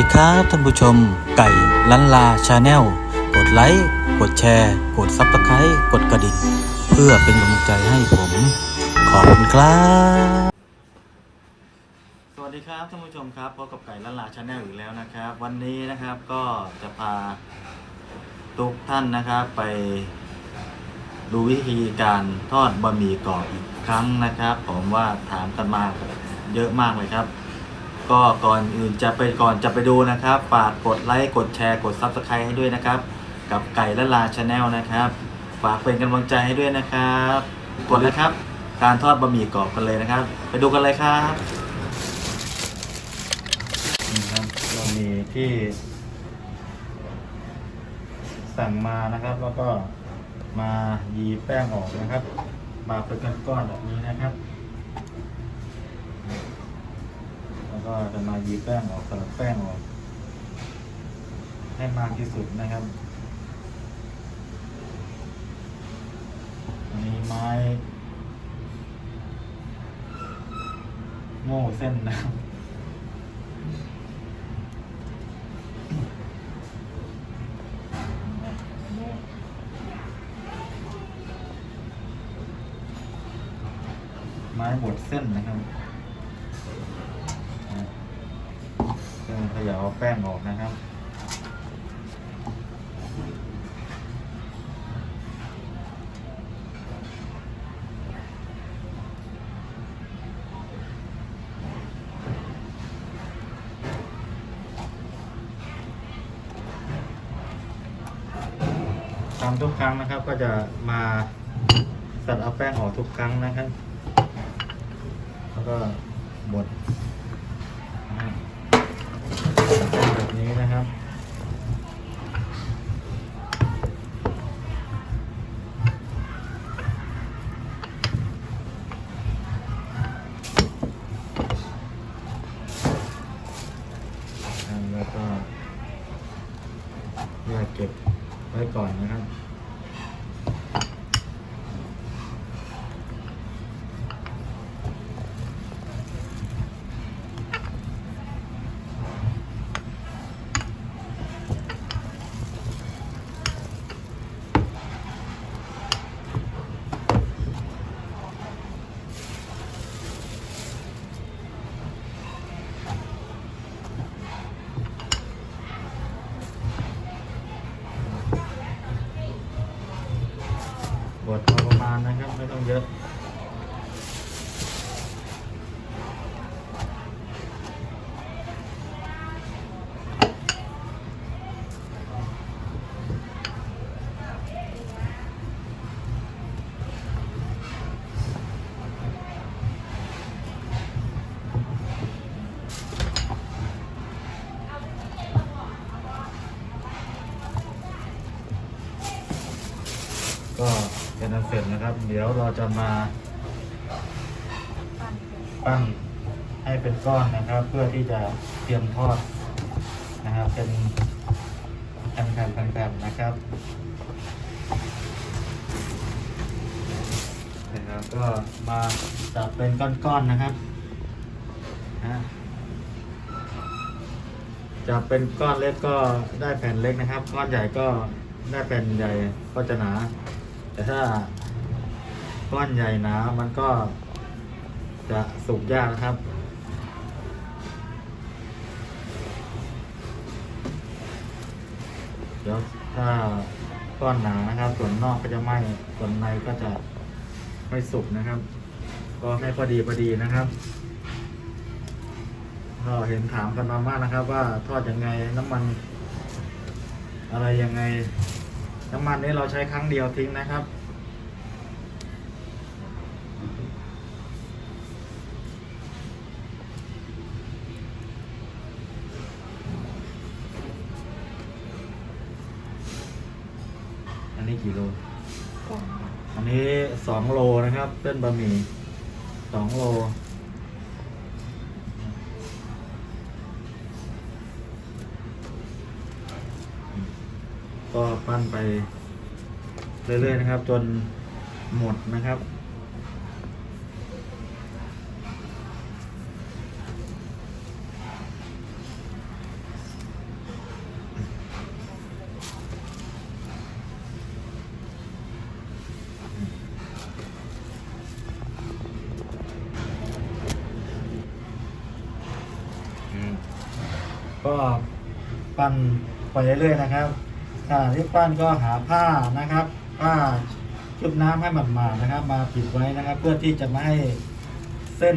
ดีครับท่านผู้ชม ไก่ลันลาชาแนลกดไลค์กดแชร์ กดซับสไครต์กดกระดิ่งเพื่อเป็นกำลังใจให้ผม ขอบคุณครับ สวัสดีครับท่านผู้ชมครับพบกับไก่ละลาชาแนลอีกแล้วนะครับ วันนี้นะครับก็จะพาทุกท่านนะครับไปดูวิธีการทอดบะหมี่กรอบอีกครั้งนะครับ ผมว่าถามกันมาเยอะมากเลยครับ ก็ก่อนอื่นจะไปก่อนจะไปดูนะครับฝากกดไลค์กดแชร์กดซับสไครต์ให้ด้วยนะครับ กับไก่ละลาชาแนลนะครับ ฝากเป็นกำลังใจให้ด้วยนะครับ กดนะครับ การทอดบะหมี่กรอบกันเลยนะครับ ไปดูกันเลยครับนี่ครับเรามีที่ สั่งมานะครับ แล้วก็มายีแป้งออกนะครับ มาเป็นก้อนๆแบบนี้นะครับ แล้ว ก็จะมายีแป้งออกสลับแป้งออก ให้มากที่สุดนะครับ อันนี้ไม้ โม่เส้นนะครับไม้บดเส้นนะครับ เครื่องเขยาแป้งออกนะครับ ทำทุกครั้งนะครับก็จะมาสัดเอาแป้งออกทุกครั้งนะครับ แล้วก็บด อยกเก็บไว้ก่อนนะครับ ก็เป็นอันเสร็จนะครับ เดี๋ยวเราจะมาปั้นให้เป็นก้อนนะครับ เพื่อที่จะเตรียมทอดนะครับ เป็นแผ่นๆแผ่นๆนะครับนะครับ ก็มาจับเป็นก้อนๆนะครับนะจับเป็นก้อนเล็กก็ได้แผ่นเล็กนะครับ ก้อนใหญ่ก็ได้แผ่นใหญ่ก็จะหนา แต่ถ้าก้อนใหญ่หนามันก็จะสุกยากนะครับ เดี๋ยวถ้าก้อนหนานะครับ ส่วนนอกก็จะไหม้ส่วนในก็จะไม่สุกนะครับ ก็ให้พอดีพอดีนะครับก็เห็นถามกันมามากนะครับ ว่าทอดยังไงน้ำมัน อะไรยังไง น้ำมันนี้เราใช้ครั้งเดียวทิ้งนะครับ อันนี้กี่โล อันนี้สองโลนะครับเส้นบะหมี่สองโล ปั้นไปเรื่อยๆนะครับ จนหมดนะครับก็ปั้นไปเรื่อยๆนะครับ ขณะที่ปั้นก็หาผ้านะครับ ผ้าชุบน้ำให้มันมาดนะครับ มาปิดไว้นะครับ เพื่อที่จะไม่ให้เส้น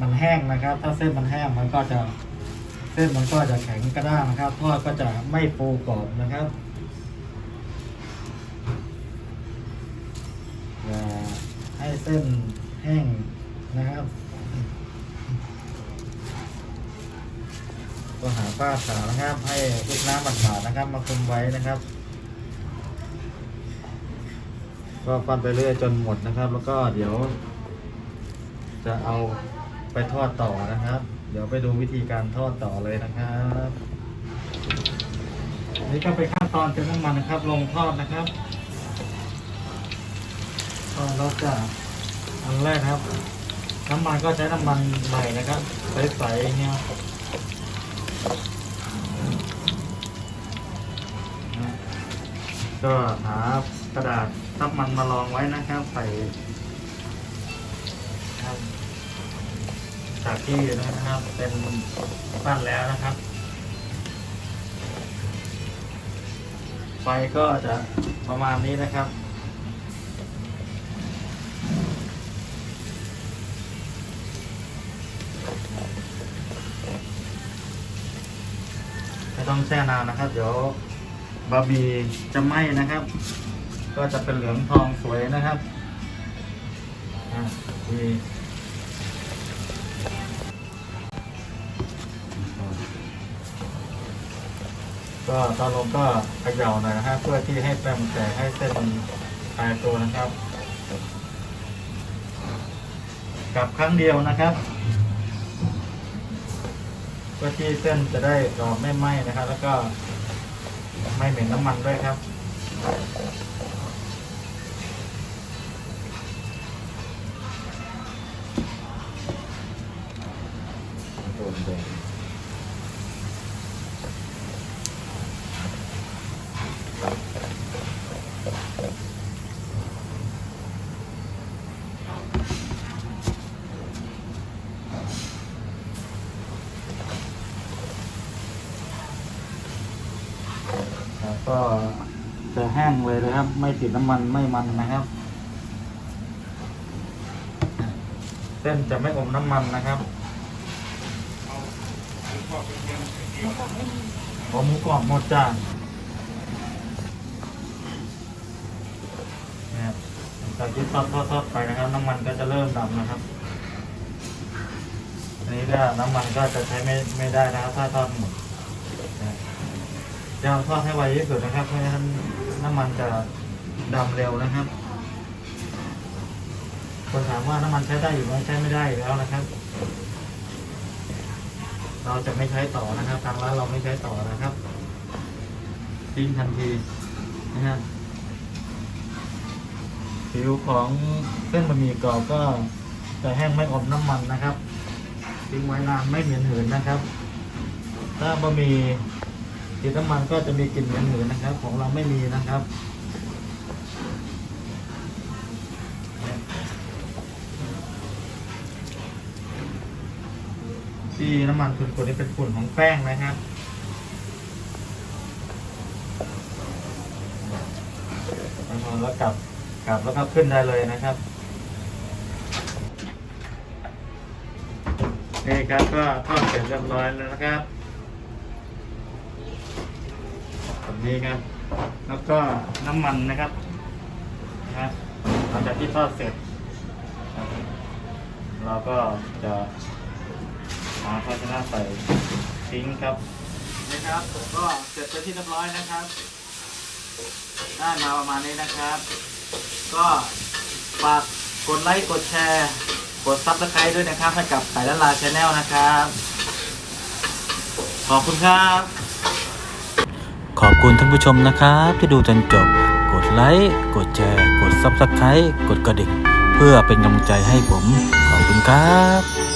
มันแห้งนะครับ ถ้าเส้นมันแห้งมันก็จะเส้นมันก็จะแข็งกระด้างนะครับทอดก็จะไม่ฟูกรอบนะครับให้เส้นแห้งนะครับ ก็หาผ้าขาวนะครับ ให้ลูกน้ำบาดๆนะครับ มาคลุมไว้นะครับ ก็ปั้นไปเรื่อยจนหมดนะครับ แล้วก็เดี๋ยว จะเอาไปทอดต่อนะครับ เดี๋ยวไปดูวิธีการทอดต่อเลยนะครับนนี้ก็เป็นขั้นตอนเตรียมน้ำมันนะครับ ลงทอดนะครับก็เราจะอันแรกครับ น้ำมันก็ใช้น้ำมันใหม่นะครับใสๆอย่างเงี้ย ก็หากระดาษซับมันมารองไว้นะครับ ใส่ครับจากที่นะครับ เป็นปั้นแล้วนะครับ ไฟก็จะประมาณนี้นะครับ แช่นานนะครับ เดี๋ยวบะหมี่จะไหม้นะครับ ก็จะเป็นเหลืองทองสวยนะครับอะดีก็ตอนลงก็เขย่าหน่อยนะครับเพื่อที่ให้แป้งแตกให้เส้นมันคลายตัวนะครับกลับครั้งเดียวนะครับ พื่อที่เส้นจะได้กรอบไม่ไหม้นะครับ แล้วก็ไม่เหม็นน้ำมันด้วยครับแล้ว ก็จะแห้งเลยนะครับ ไม่ติดน้ำมันไม่มันนะครับ เส้นจะไม่อมน้ำมันนะครับหมูกรอบหมดจานนะครับจากที่ทอดทอดทอดไปนะครับ น้ำมันก็จะเริ่มดำนะครับอันนี้ก็น้ำมันก็จะใช้ไม่ไม่ได้นะครับถ้าทอดหมด จะทอดให้ไวที่สุดนะครับเพราะฉะนั้นน้ำมันจะดำเร็วนะครับ คนถามว่าน้ำมันใช้ได้อยู่ไหมใช้ไม่ได้แล้วนะครับ เราจะไม่ใช้ต่อนะครับ ทางร้านเราไม่ใช้ต่อนะครับทิ้งทันทีนะครับผิวของเส้นบะหมี่กรอบก็จะแห้งไม่อมน้ำมันนะครับทิ้งไว้นานไม่เหม็นหืนนะครับ ถ้าบะหมี่ กลิ่นน้ำมันก็จะมีกลิ่นเหม็นหืนนะครับ ของเราไม่มีนะครับที่น้ำมันขุ่นๆนี่เป็นฝุ่นของแป้งนะครับแล้วกลับกลับแล้วก็ขึ้นได้เลยนะครับนี่ครับก็ทอดเสร็จเรียบร้อยแล้วนะครับ แบบ นี้ครับ แล้วก็น้ำมันนะครับนะครับหลังจากที่ทอดเสร็จ เราก็จะหาภาชนะใส่ทิ้งครับนี่ครับผมก็เสร็จเป็นที่เรียบร้อยนะครับได้มาประมาณนี้นะครับ ก็ฝากกดไลค์กดแชร์กดซับสไครต์ด้วยนะครับให้กับไก่ละลาชาแนลนะครับ ขอบคุณครับ คุณท่านผู้ชมนะครับ ที่ดูจนจบ กดไลค์ กดแชร์ กด Subscribe กดกระดิ่ง เพื่อเป็นกำลังใจให้ผม ขอบคุณครับ